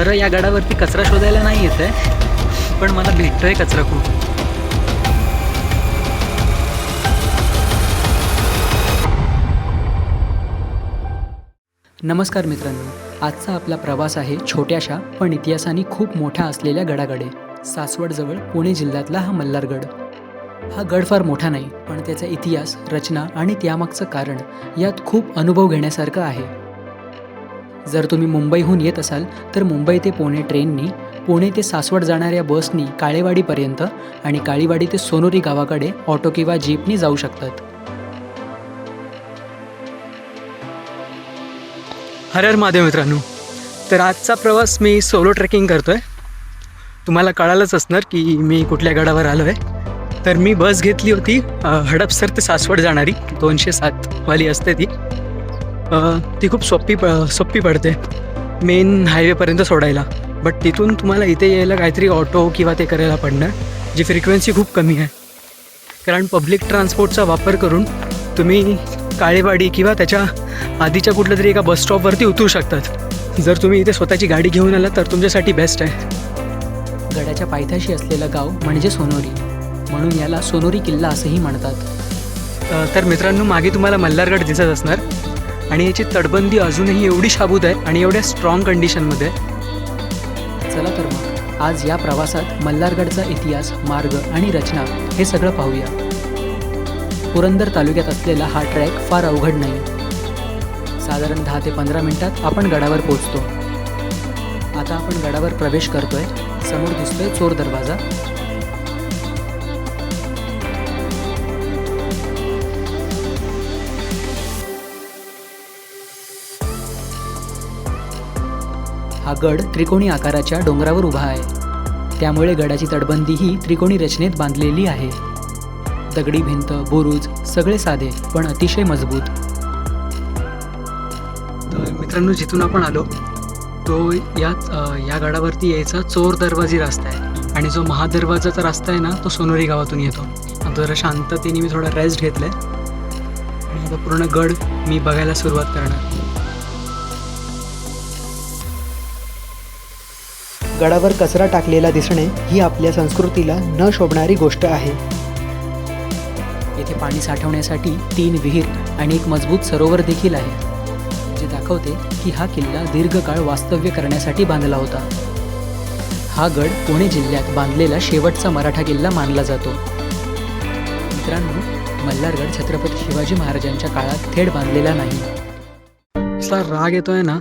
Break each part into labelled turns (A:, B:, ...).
A: खरं या गडावरती कचरा शोधायला नाही येत आहे पण मला भेटतोय कचरा खूप. नमस्कार मित्रांनो आजचा आपला प्रवास आहे छोट्याशा पण इतिहासाने खूप मोठा असलेल्या गडाकडे. सासवडजवळ पुणे जिल्ह्यातला हा मल्हारगड. हा गड फार मोठा नाही पण त्याचा इतिहास रचना आणि त्यामागचं कारण यात खूप अनुभव घेण्यासारखं आहे. जर तुम्ही मुंबईहून येत असाल तर मुंबई ते पुणे ट्रेननी पुणे ते सासवड जाणाऱ्या बसनी काळेवाडीपर्यंत आणि काळीवाडी ते सोनोरी गावाकडे ऑटो किंवा जीपनी जाऊ शकतात. हर महादेव मित्रांनो तर आजचा प्रवास मी सोलो ट्रेकिंग करतो आहे तुम्हाला कळालंच असणार की मी कुठल्या गडावर आलो आहे तर मी बस घेतली होती हडपसर ते सासवड जाणारी दोनशे सातवाली असते ती. ती खूप सोपी प सोपी पडते. मेन हायवेपर्यंत सोडायला. बट तिथून तुम्हाला इथे यायला काहीतरी ऑटो किंवा ते करायला पडणार जी फ्रिक्वेन्सी खूप कमी आहे. कारण पब्लिक ट्रान्सपोर्टचा वापर करून तुम्ही काळेवाडी किंवा त्याच्या आधीच्या कुठल्या तरी एका बस स्टॉपवरती उतरू शकतात. जर तुम्ही इथे स्वतःची गाडी घेऊन आला तर तुमच्यासाठी बेस्ट आहे. गडाच्या पायथ्याशी असलेलं गाव म्हणजे सोनोरी. म्हणून याला सोनोरी किल्ला असंही म्हणतात. तर मित्रांनो मागे तुम्हाला मल्हारगड दिसत असणार. आणि याची तटबंदी अजूनही एवढी शाबूत आहे आणि एवढ्या स्ट्रॉंग कंडिशनमध्ये चला तर मग आज या प्रवासात मल्हारगडचा इतिहास मार्ग आणि रचना हे सगळं पाहूया. पुरंदर तालुक्यात असलेला हा ट्रॅक फार अवघड नाही. साधारण दहा ते पंधरा मिनिटात आपण गडावर पोचतो आता आपण गडावर प्रवेश करतोय. समोर दिसतोय चोर दरवाजा. हा गड त्रिकोणी आकाराच्या डोंगरावर उभा आहे. त्यामुळे गडाची तटबंदी ही त्रिकोणी रचनेत बांधलेली आहे. दगडी भिंत बुरुज सगळे साधे पण अतिशय मजबूत. तर मित्रांनो जिथून आपण आलो तो याच या गडावरती यायचा चोर दरवाजी रस्ता आहे. आणि जो महादरवाजाचा रस्ता आहे ना तो सोनोरी गावातून येतो. जरा शांततेने मी थोडा रेस्ट घेतलाय. आणि आता पूर्ण गड मी बघायला सुरुवात करणार.
B: गडावर कचरा टाकलेला दिसणे ही आपल्या संस्कृतीला न शोभणारी गोष्ट आहे.
A: येथे पाणी साठवण्यासाठी तीन विहीर आणि एक मजबूत सरोवर देखील आहे. जे दाखवते की हा किल्ला दीर्घकाळ वास्तव्य करण्यासाठी बांधला होता. हा गड पुणे जिल्ह्यात बांधलेला शेवटचा मराठा किल्ला मानला जातो. मित्रांनो मल्हारगड छत्रपती शिवाजी महाराजांच्या काळात थेट बांधलेला नाही. राग येतोय ना?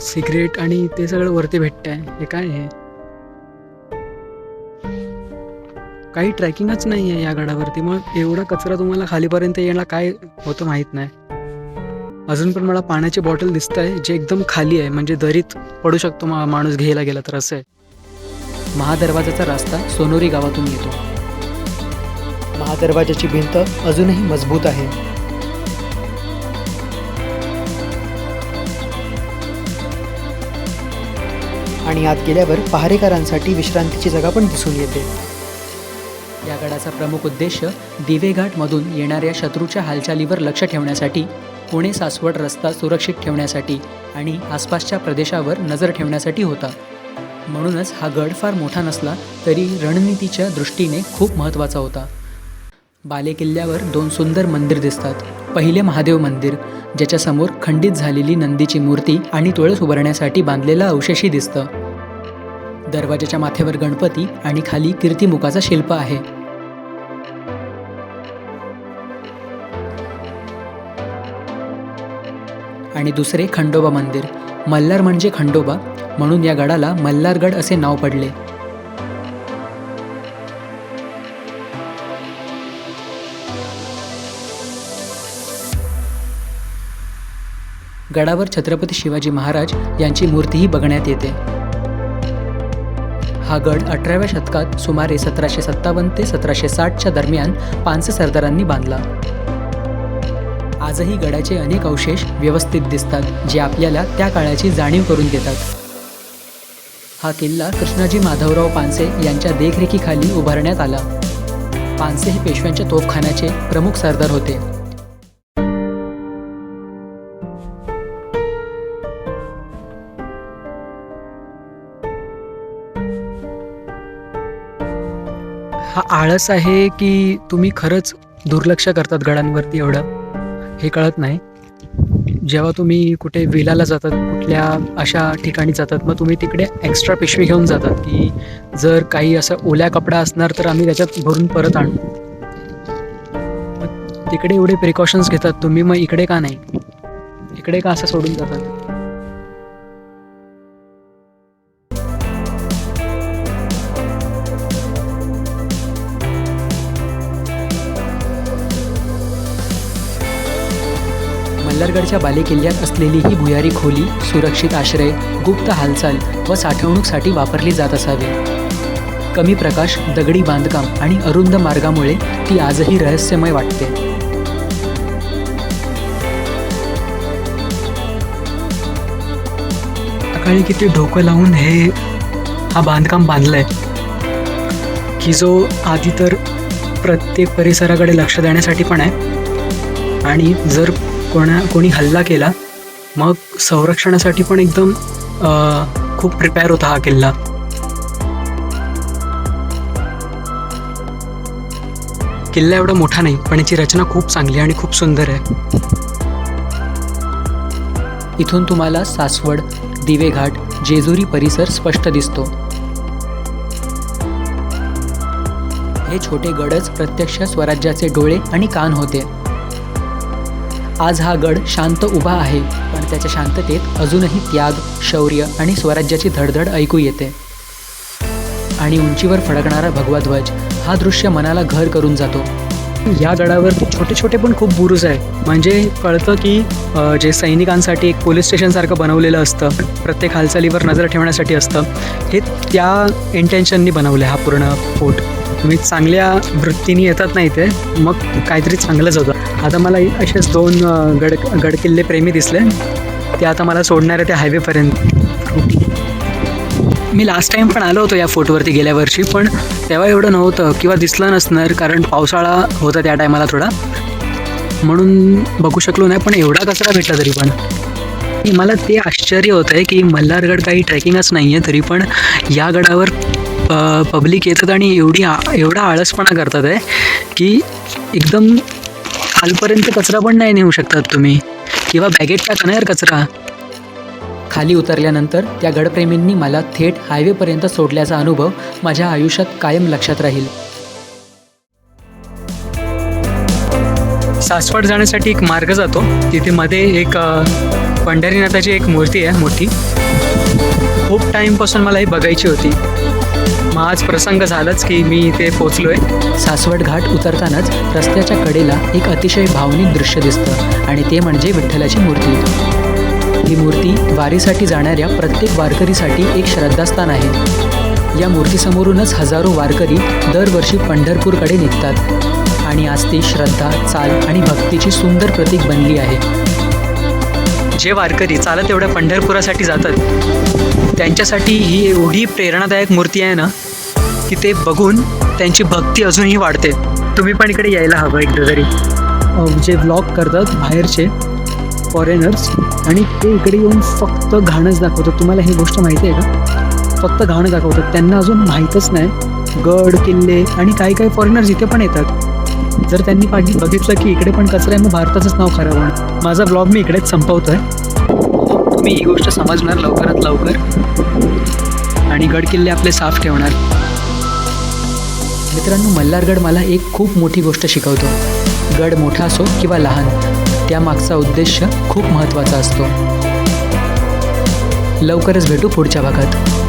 A: सिगरेट आणि ते सगळं वरती भेटतंय. हे काय आहे काही ट्रॅकिंगच नाही आहे या गडावरती. मग एवढा कचरा तुम्हाला खालीपर्यंत येणार काय होतं माहीत नाही. अजून पण मला पाण्याची बॉटल दिसत आहे जे एकदम खाली आहे. म्हणजे दरीत पडू शकतो मा माणूस घ्यायला गेला तर असं आहे. महादरवाजाचा रस्ता सोनोरी गावातून येतो.
B: महादरवाजाची भिंत अजूनही मजबूत आहे. आणि आत गेल्यावर पहारेकरांसाठी विश्रांतीची जागा पण दिसून येते.
A: या गडाचा प्रमुख उद्देश दिवेघाटमधून येणाऱ्या शत्रूच्या हालचालीवर लक्ष ठेवण्यासाठी पुणे सासवड रस्ता सुरक्षित ठेवण्यासाठी आणि आसपासच्या प्रदेशावर नजर ठेवण्यासाठी होता. म्हणूनच हा गड फार मोठा नसला तरी रणनीतीच्या दृष्टीने खूप महत्त्वाचा होता. बालेकिल्ल्यावर दोन सुंदर मंदिर दिसतात. पहिले महादेव मंदिर ज्याच्यासमोर खंडित झालेली नंदीची मूर्ती आणि तुळस उभारण्यासाठी बांधलेलं अवशेषी दिसतं. दरवाजाच्या माथ्यावर गणपती आणि खाली कीर्तिमुखाचा शिल्प आहे. आणि दुसरे खंडोबा मंदिर. मल्हार म्हणजे खंडोबा म्हणून या गडाला मल्हारगड असे नाव पडले. गडावर छत्रपती शिवाजी महाराज यांची मूर्तीही बघण्यात येते. हा गड अठराव्या शतकात सुमारे सतराशे सत्तावन्न ते सतराशे साठच्या दरम्यान पानसे सरदारांनी बांधला. आजही गडाचे अनेक अवशेष व्यवस्थित दिसतात जे आपल्याला त्या काळाची जाणीव करून देतात. हा किल्ला कृष्णाजी माधवराव पानसे यांच्या देखरेखीखाली उभारण्यात आला. पानसे हे पेशव्यांच्या तोफखान्याचे प्रमुख सरदार होते. हा आळस आहे की तुम्ही खरंच दुर्लक्ष करतात गडांवरती एवढं? हे कळत नाही. जेव्हा तुम्ही कुठे विलाला जातात कुठल्या अशा ठिकाणी जातात मग तुम्ही तिकडे एक्स्ट्रा पिशवी घेऊन जातात की जर काही असं ओल्या कपडा असणार तर आम्ही त्याच्यात भरून परत आणू. मग तिकडे एवढे प्रिकॉशन्स घेतात तुम्ही मग इकडे का नाही? इकडे का असं सोडून जातात? सुंदरगडच्या बालेकिल्ल्यात असलेली ही भुयारी खोली सुरक्षित आश्रय गुप्त हालचाल व साठवणूकसाठी वापरली जात असावी. कमी प्रकाश दगडी बांधकाम आणि अरुंद मार्गामुळे ती आजही रहस्यमय वाटते. सकाळी किती डोकं लावून हे हा बांधकाम बांधलंय की जो आधी तर प्रत्येक परिसराकडे लक्ष देण्यासाठी पण आहे. आणि जर कोणा कोणी हल्ला केला मग संरक्षणासाठी पण एकदम खूप प्रिपेअर होता हा किल्ला. किल्ला एवढा मोठा नाही पण याची रचना खूप चांगली आणि खूप सुंदर आहे. इथून तुम्हाला सासवड दिवेघाट जेजुरी परिसर स्पष्ट दिसतो. हे छोटे गडच प्रत्यक्ष स्वराज्याचे डोळे आणि कान होते. आज हा गड शांत उभा आहे पण त्याच्या शांततेत अजूनही त्याग शौर्य आणि स्वराज्याची धडधड ऐकू येते. आणि उंचीवर फडकणारा भगवा ध्वज हा दृश्य मनाला घर करून जातो. या गडावर छोटे छोटे पण खूप बुरुज आहे. म्हणजे कळतं की जे सैनिकांसाठी एक पोलीस स्टेशनसारखं बनवलेलं असतं प्रत्येक हालचालीवर नजर ठेवण्यासाठी असतं हे त्या इंटेन्शननी बनवलं आहे हा पूर्ण फोर्ट तुम्ही चांगल्या वृत्तीने येतात नाही ते मग काहीतरी चांगलंच होतं. आता मला असेच दोन गड गडकिल्ले प्रेमी दिसले. ते आता मला सोडणार आहे त्या हायवेपर्यंत मी लास्ट टाईम पण आलो होतो या फोटोवरती गेल्या वर्षी पण तेव्हा एवढं नव्हतं किंवा दिसलं नसणार कारण पावसाळा होता त्या टायमाला थोडा. म्हणून बघू शकलो नाही पण एवढा कचरा भेटला तरी पण. मला ते आश्चर्य होतं आहे की मल्हारगड काही ट्रेकिंगच नाही आहे तरी पण या गडावर पब्लिक येतात आणि एवढी आ एवढा आळसपणा करतात आहे की एकदम खालपर्यंत कचरा पण नाही नेऊ शकतात तुम्ही. किंवा बॅगेत टाका ना यार कचरा. खाली उतरल्यानंतर त्या गडप्रेमींनी मला थेट हायवेपर्यंत सोडल्याचा अनुभव माझ्या आयुष्यात कायम लक्षात राहील. सासवड जाण्यासाठी एक मार्ग जातो. तिथे मध्ये एक पंढरीनाथाची एक मूर्ती आहे मोठी. खूप टाईमपासून मला ही बघायची होती. आज प्रसंग झालाच की मी इथे पोचलो आहे सासवड घाट उतरतानाच रस्त्याच्या कडेला एक अतिशय भावनिक दृश्य दिसतं आणि ते म्हणजे विठ्ठलाची मूर्ती. ही मूर्ती वारीसाठी जाणाऱ्या प्रत्येक वारकरीसाठी एक श्रद्धास्थान आहे. या मूर्तीसमोरूनच हजारो वारकरी दरवर्षी पंढरपूरकडे निघतात आणि आज ती श्रद्धा चाल आणि भक्तीची सुंदर प्रतीक बनली आहे. जे वारकरी चालत एवढ्या पंढरपुरासाठी जातात त्यांच्यासाठी ही एवढी प्रेरणादायक मूर्ती आहे ना की ते बघून त्यांची भक्ती अजूनही वाढते. तुम्ही पण इकडे यायला हवं एकदा तरी जे ब्लॉग करतात बाहेरचे फॉरेनर्स आणि ते इकडे येऊन फक्त घाणच दाखवतात. तुम्हाला ही गोष्ट माहिती आहे का? फक्त घाणं दाखवतात. त्यांना अजून माहीतच नाही गड किल्ले आणि काही काही फॉरेनर्स इथे पण येतात. जर त्यांनी पाठी बघितलं की इकडे पण कचरा आहे मग भारताचंच नाव खराब होणार. माझा ब्लॉग मी इकडेच संपवतो आहे तुम्ही ही गोष्ट समजणार लवकरात लवकर. आणि गड किल्ले आपले साफ ठेवणार. मित्रांनो मल्हारगड मला एक खूप मोठी गोष्ट शिकवतो. गड मोठा असो किंवा लहान त्यामागचा उद्देश खूप महत्त्वाचा असतो. लवकरच भेटू पुढच्या भागात.